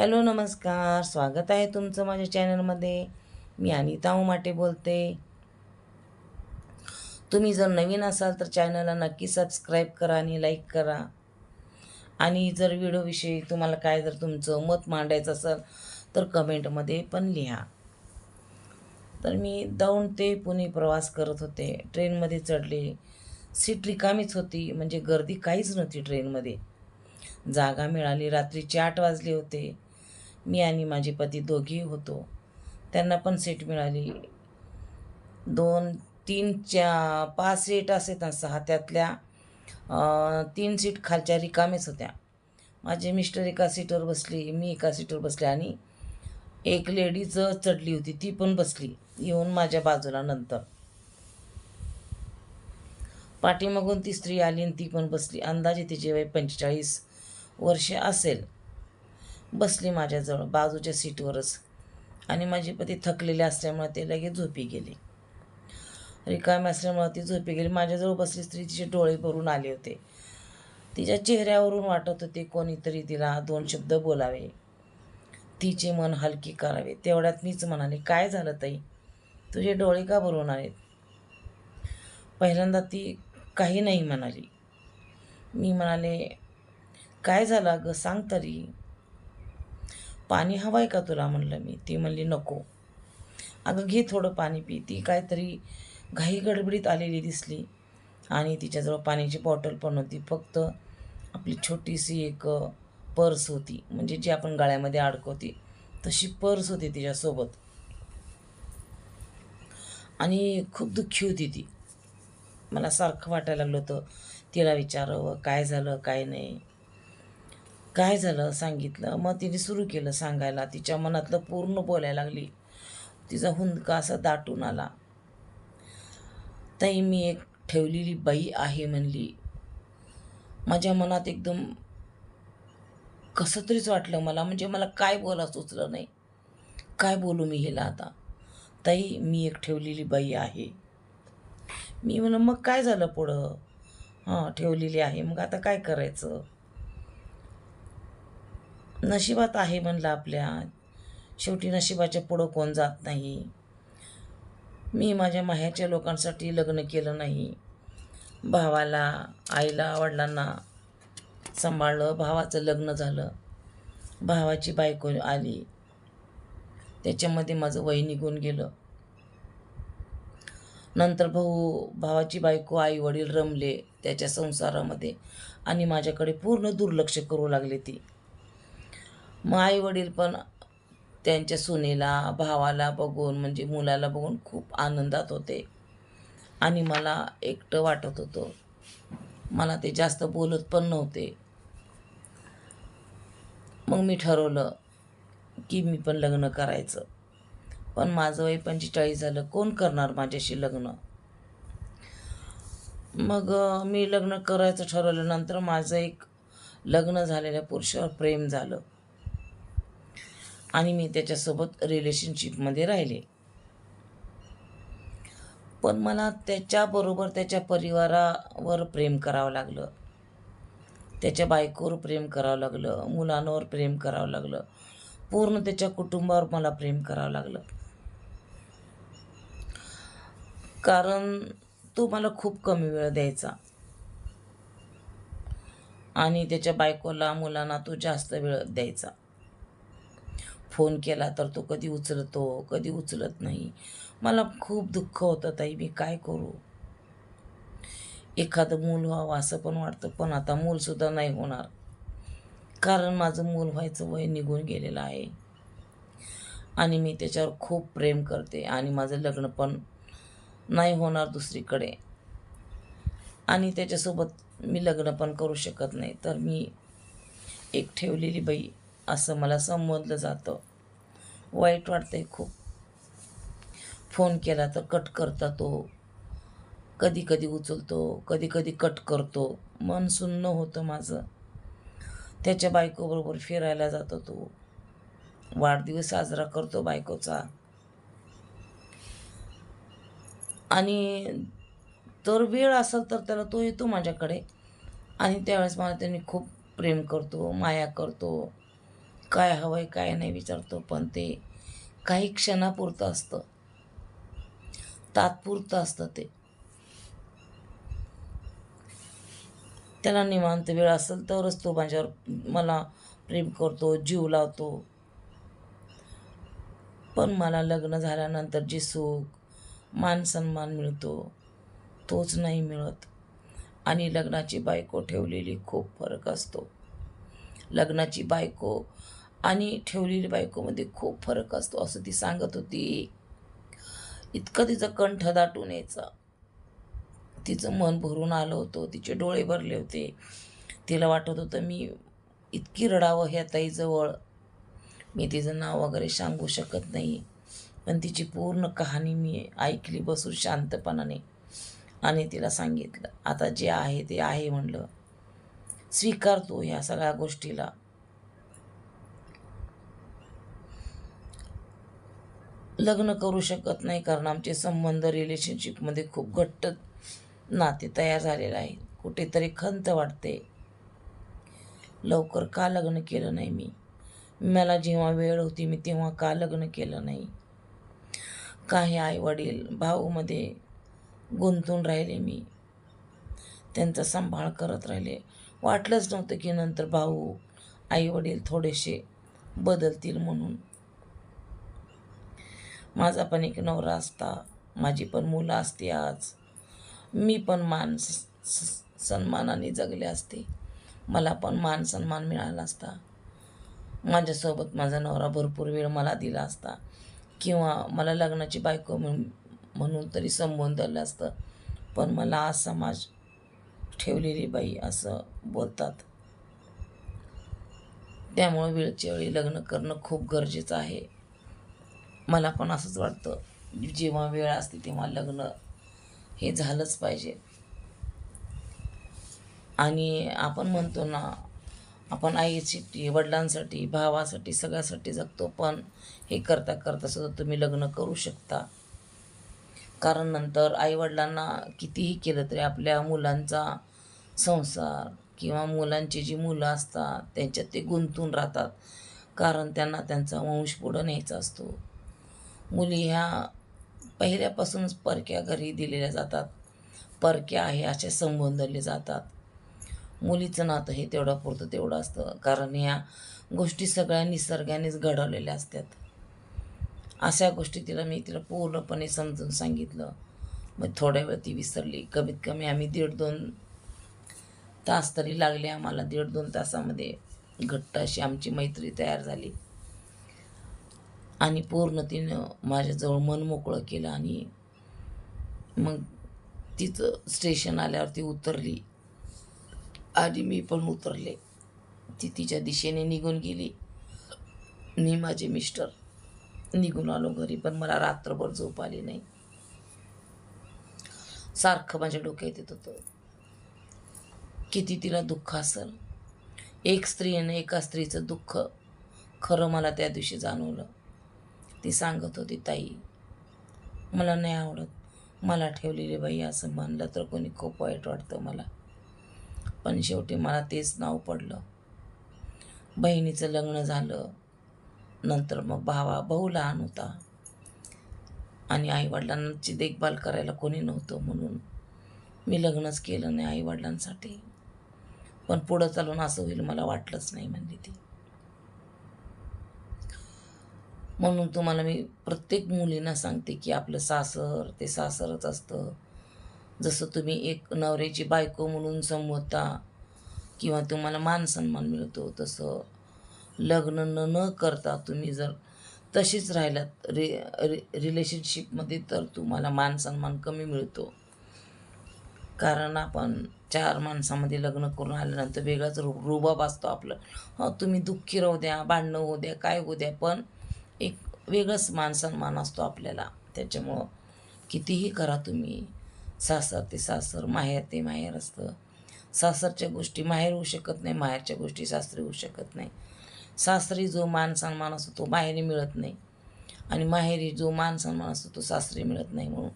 Hello नमस्कार. स्वागत आहे तुमचं माझ्या चॅनलमध्ये. मी अनिता उमाटे बोलते. तुम्ही जर नवीन असाल तर चॅनलला नक्की सबस्क्राईब करा आणि लाईक करा. आणि जर व्हिडिओविषयी तुम्हाला काय जर तुमचं मत मांडायचं असेल तर कमेंटमध्ये पण लिहा. तर मी दौंड ते पुणे प्रवास करत होते. ट्रेनमध्ये चढले. सीट रिकामीच होती. म्हणजे गर्दी काहीच नव्हती ट्रेनमध्ये. जागा मिळाली. रात्रीचे आठ वाजले होते. मी आणि माझे पती दोघेही होतो. त्यांना पण सीट मिळाली. दोन तीनच्या पाच सीट असेल ना सहा त्यातल्या. तीन सीट खालच्या रिकामेच होत्या. माझे मिस्टर एका सीटवर बसली मी एका सीटवर बसले आणि एक लेडीज चढली होती ती पण बसली येऊन माझ्या बाजूला नंतर. पाठीमागून ती स्त्री आली आणि ती पण बसली. अंदाजे तिचे वय पंचेचाळीस वर्षे असेल. बसली माझ्याजवळ बाजूच्या सीटवरच. आणि माझे पती थकलेले असल्यामुळे ते लगेच झोपी गेले. रिकामे असल्यामुळे ती झोपी गेली. माझ्याजवळ बसली स्त्री तिचे डोळे भरून आले होते. तिच्या चेहऱ्यावरून वाटत होते कोणीतरी तिला दोन शब्द बोलावे. तिचे मन हलके करावे. तेवढ्यात मीच म्हणाले काय झालं ताई? तुझे डोळे का भरून आहेत पहिल्यांदा ती काही नाही म्हणाली. मी म्हणाले काय झालं अगं? सांग तरी. पाणी हवं आहे का तुला? म्हणलं मी. ती म्हणली नको. अगं घे थोडं पाणी पी. ती काहीतरी घाई गडबडीत आलेली दिसली. आणि तिच्याजवळ पाण्याची बॉटल पण होती. फक्त आपली छोटीशी एक पर्स होती. म्हणजे जी आपण गळ्यामध्ये अडकवती तशी पर्स होती तिच्यासोबत. आणि खूप दुःखी होती ती. मला सारखं वाटायला लागलं होतं. तिला विचारावं काय झालं? काय नाही? काय झालं सांगितलं? मग तिने सुरू केलं सांगायला. तिच्या मनातलं पूर्ण बोलायला लागली. तिचा हुंदका असा दाटून आला. ताई मी एक ठेवलेली बाई आहे म्हणली. माझ्या मनात एकदम कसं तरीच वाटलं मला. म्हणजे मला काय बोला सुचलं नाही. काय बोलू मी हिला आता? ताई मी एक ठेवलेली बाई आहे. मी म्हणलं मग काय झालं पुढं? हां ठेवलेली आहे. मग आता काय करायचं? नशिबात आहे म्हणलं आपल्या. शेवटी नशिबाच्या पुढं कोण जात नाही. मी माझ्या माह्याच्या लोकांसाठी लग्न केलं नाही. भावाला आईला वडिलांना सांभाळलं. भावाचं लग्न झालं. भावाची बायको आली. त्याच्यामध्ये माझं वय निघून गेलं. नंतर भाऊ भावाची बायको आई वडील रमले त्याच्या संसारामध्ये. आणि माझ्याकडे पूर्ण दुर्लक्ष करू लागले ती. मग आई वडील पण त्यांच्या सुनेला भावाला बघून म्हणजे मुलाला बघून खूप आनंदात होते. आणि मला एकटं वाटत होतं. मला ते जास्त बोलत पण नव्हते. मग मी ठरवलं की मी पण लग्न करायचं. पण माझं वय पंचेचाळीस झालं. कोण करणार माझ्याशी लग्न? मग मी लग्न करायचं ठरवलं नंतर माझं एक लग्न झालेल्या पुरुषावर प्रेम झालं. आणि मी त्याच्यासोबत रिलेशनशिपमध्ये राहिले. पण मला त्याच्याबरोबर त्याच्या परिवारावर प्रेम करावं लागलं. त्याच्या बायकोवर प्रेम करावं लागलं. मुलांवर प्रेम करावं लागलं. पूर्ण त्याच्या कुटुंबावर मला प्रेम करावं लागलं. कारण तो मला खूप कमी वेळ द्यायचा. आणि त्याच्या बायकोला मुलांना तो जास्त वेळ द्यायचा. फोन केला तर तो कधी उचलतो कधी उचलत नाही. मला खूप दुःख होतं ताई मी काय करू? एखादं मूल व्हावं असं पण वाटतं पण आता मूलसुद्धा नाही होणार. कारण माझं मूल व्हायचं वय निघून गेलेलं आहे. आणि मी त्याच्यावर खूप प्रेम करते आणि माझं लग्न पण नाही होणार दुसरीकडे. आणि त्याच्यासोबत मी लग्न पण करू शकत नाही. तर मी एक ठेवलेली बाई असं मला संबोधलं जातं. वाईट वाटतंय खूप. फोन केला तर कट करता तो. कधी कधी उचलतो कधी कधी कट करतो. मन सुन्न होतं माझं. त्याच्या बायकोबरोबर फिरायला जातो तो. वाढदिवस साजरा करतो बायकोचा. आणि तर वेळ असेल तर त्याला तो येतो माझ्याकडे. आणि त्यावेळेस मला त्यांनी खूप प्रेम करतो माया करतो. काय हवंय काय नाही विचारतो पण ते काही क्षणापुरतं असतं. तात्पुरतं असतं ते. त्याला निवांत वेळ असेल तरच तो माझ्यावर मला प्रेम करतो जीव लावतो. पण मला लग्न झाल्यानंतर जे सुख मान सन्मान मिळतो तोच नाही मिळत. आणि लग्नाची बायको ठेवलेली खूप फरक असतो. लग्नाची बायको आणि ठेवलेली बायकोमध्ये खूप फरक असतो असं ती सांगत होती. इतकं तिचं कंठ दाटून यायचं. तिचं मन भरून आलं होतं तिचे डोळे भरले होते. तिला वाटत होतं मी इतकी रडावं ह्या ताईजवळ. मी तिचं नाव वगैरे सांगू शकत नाही. पण तिची पूर्ण कहाणी मी ऐकली बसून शांतपणाने. आणि तिला सांगितलं आता जे आहे ते आहे म्हणलं. स्वीकारतो ह्या सगळ्या गोष्टीला. लग्न करू शकत नाही कारण आमचे संबंध रिलेशनशिपमध्ये खूप घट्ट नाते तयार झालेलं आहे कुठेतरी खंत वाटते. लवकर का लग्न केलं नाही मी? मला जेव्हा वेळ होती मी तेव्हा का लग्न केलं नाही? काही आई वडील भाऊमध्ये गुंतून राहिले मी. त्यांचा सांभाळ करत राहिले. वाटलंच नव्हतं की नंतर भाऊ आई वडील थोडेसे बदलतील म्हणून. माझा पण एक नवरा असता. माझी पण मुलं असती आज. मी पण मान स- स- सन्मानाने जगले असते. मला पण मान सन्मान मिळाला असता. माझ्यासोबत माझा नवरा भरपूर वेळ मला दिला असता. किंवा मला लग्नाची बायको म्हणून तरी संबोधलं असतं. पण मला आज समाज ठेवलेली बाई असं बोलतात. त्यामुळे वेळच्या वेळी लग्न करणं खूप गरजेचं आहे. मला पण असंच वाटतं. जेव्हा वेळ असते तेव्हा लग्न हे झालंच पाहिजे. आणि आपण म्हणतो ना आपण आईसाठी वडिलांसाठी भावासाठी सगळ्यासाठी जगतो पण हे करता करता सुद्धा तुम्ही लग्न करू शकता. कारण नंतर आईवडिलांना कितीही केलं तरी आपल्या मुलांचा संसार किंवा मुलांची जी मुलं असतात त्यांच्यात ते गुंतून राहतात. कारण त्यांना त्यांचा वंश पुढं न्यायचा असतो. मुली ह्या पहिल्यापासूनच परक्या घरी दिलेल्या जातात. परक्या आहे असे संबोधले जातात. मुलीचं नातं हे तेवढं पुरतं तेवढं असतं. कारण ह्या गोष्टी सगळ्या निसर्गानेच घडवलेल्या असतात. अशा गोष्टी तिला मी तिला पूर्णपणे समजून सांगितलं. मग थोड्या वेळ ती विसरली. कमीत कमी आम्ही दीड दोन तास तरी लागले आम्हाला. दीड दोन तासामध्ये घट्ट अशी आमची मैत्री तयार झाली. आणि पूर्ण तिनं माझ्याजवळ मन मोकळं केलं आणि मग तिचं स्टेशन आल्यावर ती उतरली. आणि मी पण उतरले. ती तिच्या दिशेने निघून गेली. मी माझे मिस्टर निघून आलो घरी पण मला रात्रभर झोप आली नाही. सारखं माझ्या डोक्यात येत होतं किती तिला दुःख असेल. एक स्त्री एका स्त्रीचं दुःख खरं मला त्या दिवशी जाणवलं. ती सांगत होती ताई मला नाही आवडत. मला ठेवलेली बाई असं म्हणलं तर कोणी खूप वाईट वाटतं मला. पण शेवटी मला तेच नाव पडलं. बहिणीचं लग्न झालं. नंतर मग भावा भाऊ लहान होता. आणि आईवडिलांची देखभाल करायला कोणी नव्हतं म्हणून मी लग्नच केलं नाही आईवडिलांसाठी. पण पुढं चालून असं होईल मला वाटलंच नाही म्हणली ती. म्हणून तुम्हाला मी प्रत्येक मुलींना सांगते की आपलं सासर ते सासरच असतं. जसं तुम्ही एक नवऱ्याची बायको म्हणून संबोधता किंवा तुम्हाला मान सन्मान मिळतो तसं लग्न न न करता तुम्ही जर तशीच राहिलात रि रि रिलेशनशिपमध्ये तर तुम्हाला मान सन्मान कमी मिळतो. कारण आपण चार माणसामध्ये लग्न करून आल्यानंतर वेगळाच रु रुबाब असतो आपलं. हो तुम्ही दुःखी राहू द्या भांडणं होऊ द्या काय होऊ द्या पण एक वेगळंच मानसन्मान असतो आपल्याला. त्याच्यामुळं कितीही करा तुम्ही. सासर ते सासर माहेर ते माहेर असतं. सासरच्या गोष्टी माहेर होऊ शकत नाही माहेरच्या गोष्टी सासरी होऊ शकत नाही. सासरी जो मान सन्मान असतो तो माहेरी मिळत नाही. आणि माहेरी जो मान सन्मान असतो तो सासरी मिळत नाही म्हणून.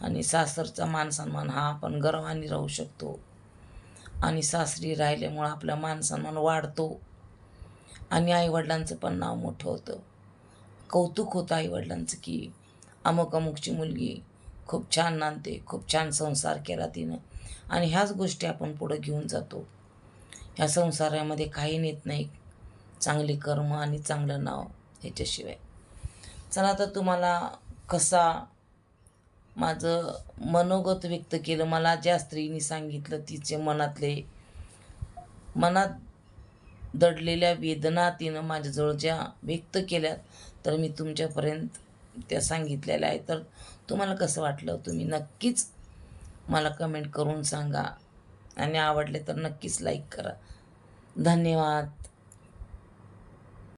आणि सासरचा मान सन्मान हा आपण गर्वाने राहू शकतो. आणि सासरी राहिल्यामुळं आपला मान सन्मान वाढतो. आणि आईवडिलांचं पण नाव मोठं होतं. कौतुक होतं आईवडिलांचं की अमुक अमुकची मुलगी खूप छान नांदते खूप छान संसार केला तिनं. आणि ह्याच गोष्टी आपण पुढं घेऊन जातो. ह्या संसारामध्ये काही नेत नाही. चांगले कर्म आणि चांगलं नाव ह्याच्याशिवाय. चला तर तुम्हाला कसा माझं मनोगत व्यक्त केलं मला ज्या स्त्रीने सांगितलं तिचे मनातले मनात दडलेल्या वेदना तिनं माझ्याजवळ ज्या व्यक्त केल्यात तर मी तुमच्यापर्यंत त्या सांगितलेल्या आहेत. तर तुम्हाला कसं वाटलं? तुम्ही नक्कीच मला कमेंट करून सांगा. आणि आवडले तर नक्कीच लाईक करा. धन्यवाद.